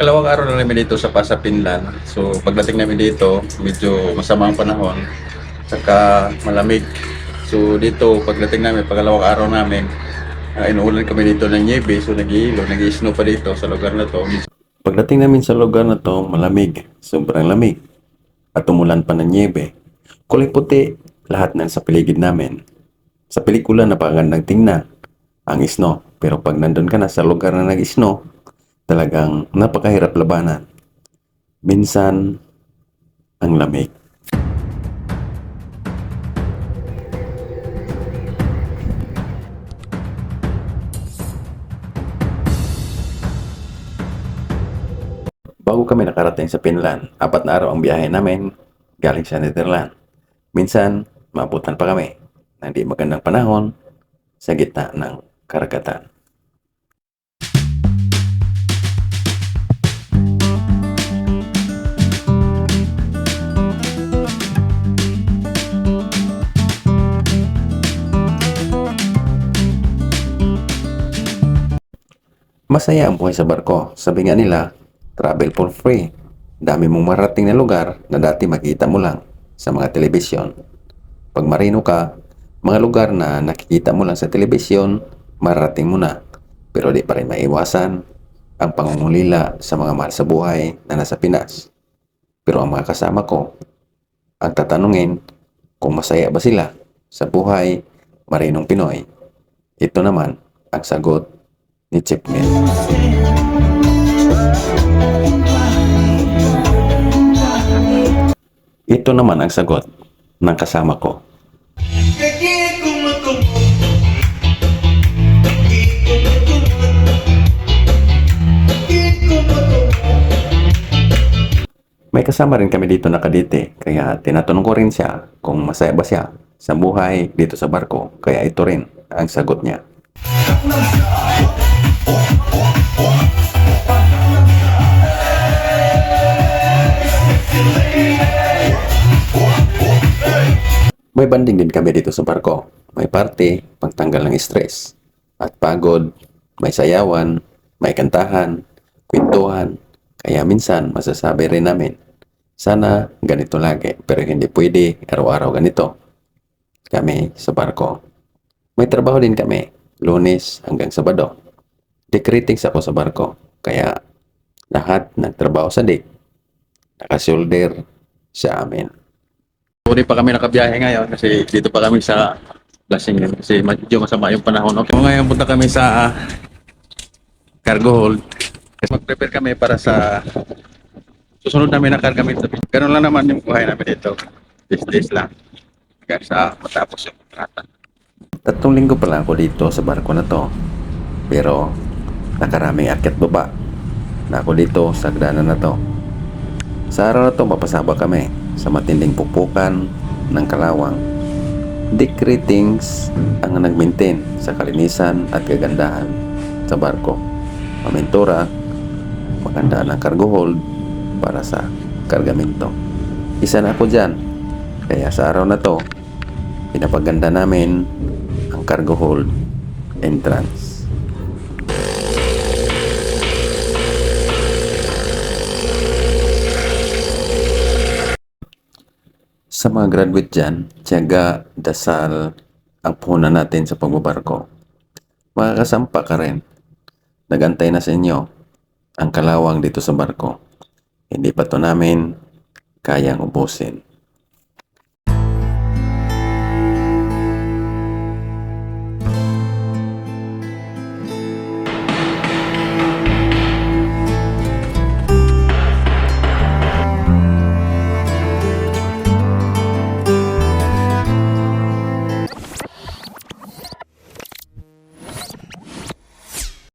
pakalawang araw na namin dito sa Pasa, Pinlan. So pagdating namin dito, medyo masama ang panahon. Saka malamig. So dito, pagdating namin, pakalawang araw namin, uh, inuulan kami dito ng niebe. So nag-iilo, nag-snow pa dito sa lugar na to. Pagdating namin sa lugar na to, malamig. Sobrang lamig. At umulan pa ng niebe. Kulay puti, lahat ng sa paligid namin. Sa pelikula, napakagandang tingnan ang snow. Pero pag nandun ka na sa lugar na nag-snow, talagang napakahirap labanan. Minsan, ang lamig. Bago kami nakarating sa Finland, apat na araw ang biyahe namin galing sa Netherlands. Minsan, maabutan pa kami na hindi magandang panahon sa gitna ng karagatan. Masaya ang buhay sa barko. Sabi nga nila, travel for free. Dami mong marating na lugar na dati makita mo lang sa mga telebisyon. Pag marino ka, mga lugar na nakikita mo lang sa telebisyon, marating mo na. Pero di pa rin maiwasan ang pangungulila sa mga mahal sa buhay na nasa Pinas. Pero ang mga kasama ko, ang tatanungin kung masaya ba sila sa buhay marinong Pinoy. Ito naman ang sagot ni Mill. Ito naman ang sagot ng kasama ko. May kasama rin kami dito na Kadite, kaya tinatanong ko rin siya kung masaya ba siya sa buhay dito sa barko, kaya ito rin ang sagot niya. May banding din kami dito sa barko. May party, pagtanggal ng stress. At pagod, may sayawan, may kantahan, kwentuhan. Kaya minsan masasabi rin namin, sana ganito lagi, pero hindi pwede araw-araw ganito. Kami sa barko. May trabaho din kami, lunes hanggang sabado. Deck ratings ako sa barko, kaya lahat nagtrabaho sa deck. Nakasolder sa amin. Uri pa kami nakabiyahe ngayon kasi dito pa kami sa Lasing kasi medyo masama yung panahon. Okay, ngayon punta kami sa ah, cargo hold. Kasi mag-prepare kami para sa susunod namin na kargamento. Ganun lang naman yung buhay namin dito. This days lang. Hanggang sa matapos yung kontrata. Tatlong linggo pa lang ako dito sa barko na to. Pero nakaraming akyat baba na ako dito sa hagdanan na to. Sa araw na to, mapasaba kami sa matinding pupukan ng kalawang. Dick ratings ang nag-maintain sa kalinisan at kagandahan sa barko. Mamintura, maganda ng cargo hold para sa kargamento. Isa na ako dyan. Kaya sa araw na to, pinapaganda namin ang cargo hold entrance. Sa mga graduate dyan, tiyaga, dasal, ang puhunan natin sa pagbabarko. Makakasampa ka rin. Nagantay na sa inyo ang kalawang dito sa barko. Hindi pa to namin kayang ubusin.